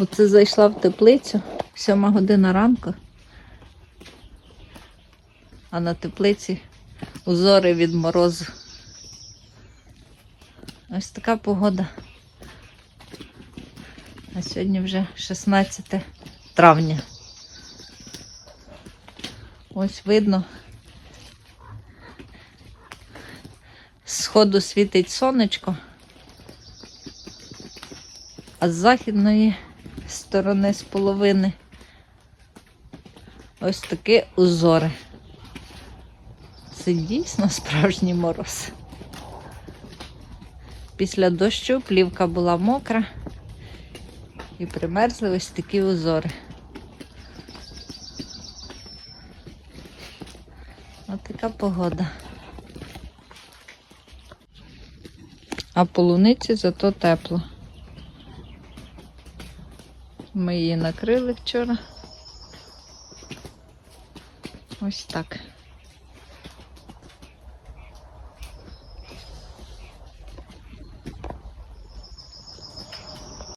Оце зайшла в теплицю, сьома година ранку. А на теплиці узори від морозу. Ось така погода. А сьогодні вже 16 травня. Ось видно. Сходу світить сонечко, а з західної сторони з половини ось такі узори. Це дійсно справжній мороз. Після дощу плівка була мокра і примерзли ось такі узори. Ось така погода. А полуниці зато тепло. Ми її накрили вчора. Ось так.